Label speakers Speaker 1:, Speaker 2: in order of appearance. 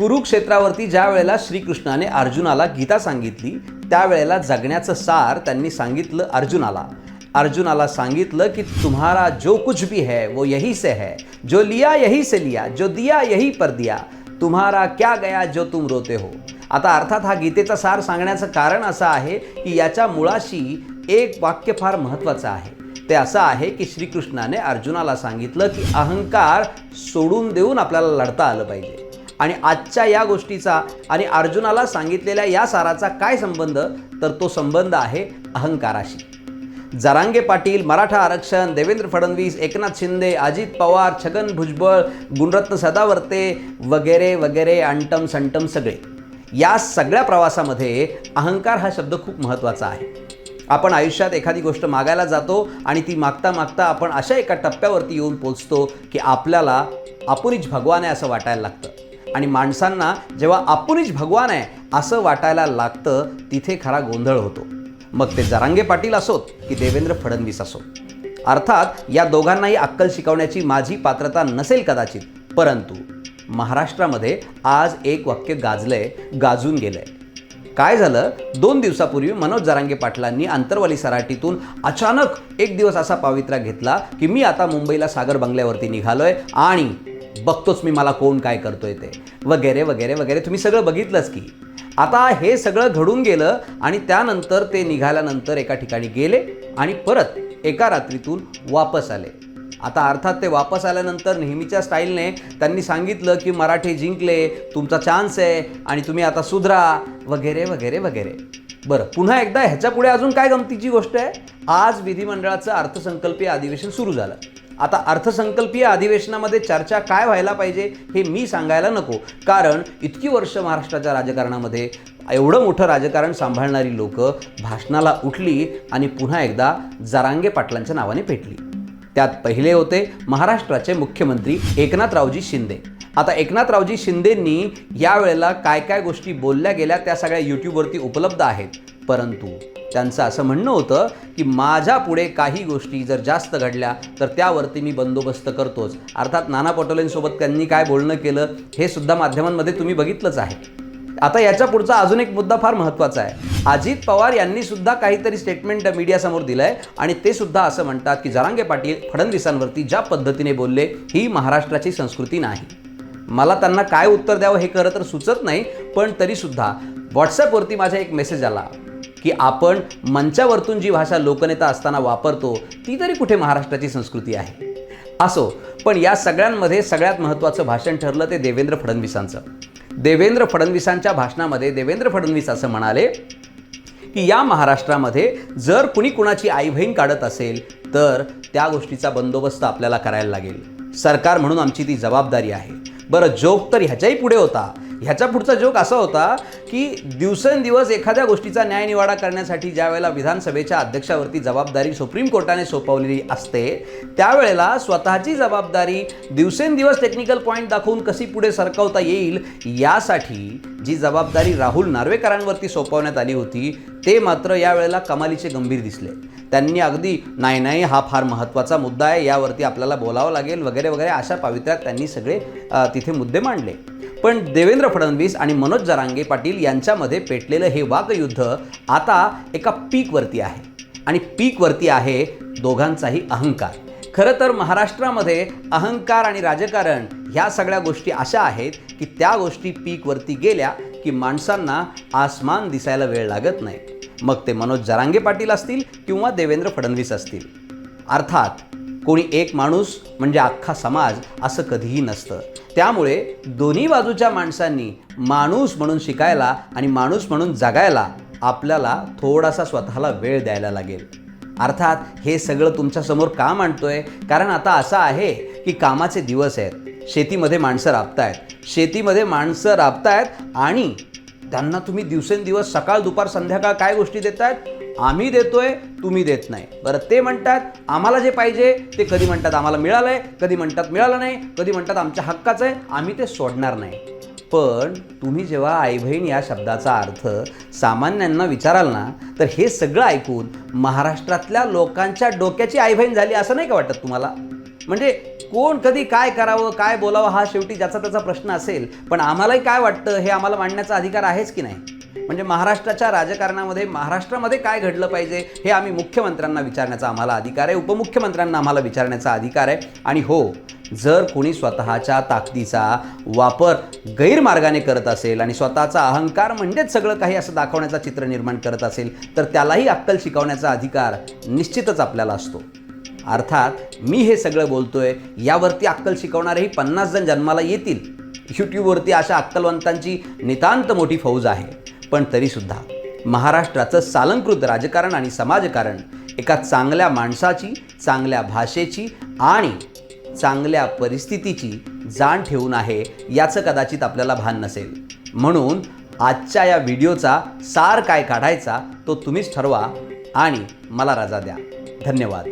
Speaker 1: कुरुक्षेत्रावरती ज्या वेळेला श्रीकृष्णाने अर्जुनाला गीता सांगितली त्यावेळेला जगण्याचं सार त्यांनी सांगितलं अर्जुनाला. अर्जुनाला सांगितलं की तुम्हारा जो कुछ भी है वो यही से है. जो लिया यही से लिया. जो दिया यही पर दिया. तुम्हारा क्या गया जो तुम रोते हो? आता अर्थात हा गीतेचा सार सांगण्याचं कारण असं आहे की याच्या मुळाशी एक वाक्य फार महत्त्वाचं आहे. ते असं आहे की श्रीकृष्णाने अर्जुनाला सांगितलं की अहंकार सोडून देऊन आपल्याला लढता आलं पाहिजे. आणि आजच्या या गोष्टीचा आणि अर्जुनाला सांगितलेल्या या साराचा काय संबंध तर तो संबंध आहे अहंकाराशी. जरांगे पाटील मराठा आरक्षण देवेंद्र फडणवीस एकनाथ शिंदे अजित पवार छगन भुजबळ गुणरत्न सदावर्ते वगैरे वगैरे अंटम संटम सगळे. या सगळ्या प्रवासामध्ये अहंकार हा शब्द खूप महत्त्वाचा आहे. आपण आयुष्यात एखादी गोष्ट मागायला जातो आणि ती मागता मागता आपण अशा एका टप्प्यावरती येऊन पोचतो की आपल्याला आपुनीच भगवान आहे असं वाटायला लागतं. आणि माणसांना जेव्हा आपणच भगवान आहे असं वाटायला लागतं तिथे खरा गोंधळ होतो. मग ते जरांगे पाटील असोत की देवेंद्र फडणवीस असो अर्थात या दोघांनाही अक्कल शिकवण्याची माझी पात्रता नसेल कदाचित परंतु महाराष्ट्रामध्ये आज एक वाक्य गाजलंय गाजून गेलंय. काय झालं? दोन दिवसापूर्वी मनोज जरांगे पाटलांनी आंतरवाली सराटीतून अचानक एक दिवस असा पावित्रा घेतला की मी आता मुंबईला सागर बंगल्यावरती निघालोय आणि बघतोच मी मला कोण काय करतोय ते. वगैरे वगैरे वगैरे. तुम्ही सगळं बघितलंच की. आता हे सगळं घडून गेलं आणि त्यानंतर ते निघाल्यानंतर एका ठिकाणी गेले आणि परत एका रात्रीतून वापस आले. आता अर्थात ते वापस आल्यानंतर नेहमीच्या स्टाईलने त्यांनी सांगितलं की मराठी जिंकले तुमचा चान्स आहे आणि तुम्ही आता सुधरा वगैरे वगैरे वगैरे. बरं पुन्हा एकदा ह्याच्या पुढे अजून काय गमतीची गोष्ट आहे? आज विधिमंडळाचं अर्थसंकल्पीय अधिवेशन सुरू झालं. आता अर्थसंकल्पीय अधिवेशनामध्ये चर्चा काय व्हायला पाहिजे हे मी सांगायला नको. कारण इतकी वर्ष महाराष्ट्राच्या राजकारणामध्ये एवढं मोठं राजकारण सांभाळणारी लोक भाषणाला उठली आणि पुन्हा एकदा जरांगे पाटलांच्या नावाने पेटली. त्यात पहिले होते महाराष्ट्राचे मुख्यमंत्री एकनाथरावजी शिंदे. आता एकनाथरावजी शिंदेंनी यावेळेला काय काय गोष्टी बोलल्या गेल्या त्या सगळ्या यूट्यूबवरती उपलब्ध आहेत. परंतु त्यांचं असं म्हणणं होतं की माझ्या पुढे काही गोष्टी जर जास्त घडल्या तर त्यावरती मी बंदोबस्त करतोच. अर्थात नाना पटोलेंसोबत त्यांनी काय बोलणं केलं हे सुद्धा माध्यमांमध्ये तुम्ही बघितलंच आहे. आता याच्या पुढचा अजून एक मुद्दा फार महत्त्वाचा आहे. अजित पवार यांनी सुद्धा काहीतरी स्टेटमेंट मीडियासमोर दिलं आहे आणि ते सुद्धा असं म्हणतात की जरांगे पाटील फडणवीसांवरती ज्या पद्धतीने बोलले ही महाराष्ट्राची संस्कृती नाही. मला त्यांना काय उत्तर द्यावं हे खरं तर सुचत नाही पण तरीसुद्धा व्हॉट्सॲपवरती माझा एक मेसेज आला. की आपण मंचावरतून जी भाषा लोकनेता असताना वापरतो ती तरी कुठे महाराष्ट्राची संस्कृती आहे? असो पण या सगळ्यांमध्ये सगळ्यात महत्त्वाचं भाषण ठरलं ते देवेंद्र फडणवीसांचं. देवेंद्र फडणवीसांच्या भाषणामध्ये देवेंद्र फडणवीस असं म्हणाले की या महाराष्ट्रामध्ये जर कुणी कुणाची आई बहीण काढत असेल तर त्या गोष्टीचा बंदोबस्त आपल्याला करायला लागेल. सरकार म्हणून आमची ती जबाबदारी आहे. बरं जोक तर ह्याच्याही पुढे होता. ह्याच्या पुढचा जोक असा होता की दिवसेंदिवस एखाद्या गोष्टीचा न्यायनिवाडा करण्यासाठी ज्या वेळेला विधानसभेच्या अध्यक्षावरती जबाबदारी सुप्रीम कोर्टाने सोपवलेली असते त्यावेळेला स्वतःची जबाबदारी दिवसेंदिवस टेक्निकल पॉईंट दाखवून कशी पुढे सरकवता येईल यासाठी जी जबाबदारी राहुल नार्वेकरांवरती सोपवण्यात आली होती ते मात्र यावेळेला कमालीचे गंभीर दिसले. त्यांनी अगदी नाही नाही हा फार महत्त्वाचा मुद्दा आहे यावरती आपल्याला बोलावं लागेल वगैरे वगैरे अशा पावित्र्यात त्यांनी सगळे तिथे मुद्दे मांडले. पण देवेंद्र फडणवीस आणि मनोज जरांगे पाटील यांच्यामध्ये पेटलेलं हे वाकयुद्ध आता एका पीकवरती आहे. आणि पीकवरती आहे दोघांचाही अहंकार. खरं तर महाराष्ट्रामध्ये अहंकार आणि राजकारण ह्या सगळ्या गोष्टी अशा आहेत की त्या गोष्टी पीकवरती गेल्या की माणसांना आसमान दिसायला वेळ लागत नाही. मग ते मनोज जरांगे पाटील असतील किंवा देवेंद्र फडणवीस असतील. अर्थात कोणी एक माणूस म्हणजे अख्खा समाज असं कधीही नसतं. त्यामुळे दोन्ही बाजूच्या माणसांनी माणूस म्हणून शिकायला आणि माणूस म्हणून जगायला आपल्याला थोडासा स्वतःला वेळ द्यायला लागेल. अर्थात हे सगळं तुमच्यासमोर का मांडतोय कारण आता असं आहे की कामाचे दिवस आहेत. शेतीमध्ये माणसं राबतायत. शेतीमध्ये माणसं राबतायत आणि त्यांना तुम्ही दिवसेंदिवस सकाळ दुपार संध्याकाळ काय गोष्टी देत आहेत आम्ही देतोय तुम्ही देत नाही. बरं ते म्हणतात आम्हाला जे पाहिजे ते कधी म्हणतात आम्हाला मिळालंय कधी म्हणतात मिळालं नाही कधी म्हणतात आमच्या हक्काचं आहे आम्ही ते सोडणार नाही. पण तुम्ही जेव्हा आई बहीण या शब्दाचा अर्थ सामान्यांना विचाराल ना तर हे सगळं ऐकून महाराष्ट्रातल्या लोकांच्या डोक्याची आई बहीण झाली असं नाही का वाटत तुम्हाला? म्हणजे कोण कधी काय करावं काय बोलावं हा शेवटी ज्याचा त्याचा प्रश्न असेल पण आम्हालाही काय वाटतं हे आम्हाला मांडण्याचा अधिकार आहेच की नाही? म्हणजे महाराष्ट्राच्या राजकारणामध्ये महाराष्ट्रामध्ये काय घडलं पाहिजे हे आम्ही मुख्यमंत्र्यांना विचारण्याचा आम्हाला अधिकार आहे उपमुख्यमंत्र्यांना आम्हाला विचारण्याचा अधिकार आहे. आणि हो जर कोणी स्वतःच्या ताकदीचा वापर गैरमार्गाने करत असेल आणि स्वतःचा अहंकार म्हणजेच सगळं काही असं दाखवण्याचा चित्र निर्माण करत असेल तर त्यालाही अक्कल शिकवण्याचा अधिकार निश्चितच आपल्याला असतो. अर्थात मी हे सगळं बोलतोय यावरती अक्कल शिकवणारेही पन्नास जण जन्माला येतील. यूट्यूबवरती अशा अक्कलवंतांची नितांत मोठी फौज आहे. पण तरीसुद्धा महाराष्ट्राचं सालंकृत राजकारण आणि समाजकारण एका चांगल्या माणसाची चांगल्या भाषेची आणि चांगल्या परिस्थितीची जाण ठेवून आहे याचं कदाचित आपल्याला भान नसेल. म्हणून आजच्या या व्हिडिओचा सार काय काढायचा तो तुम्हीच ठरवा आणि मला रजा द्या. धन्यवाद.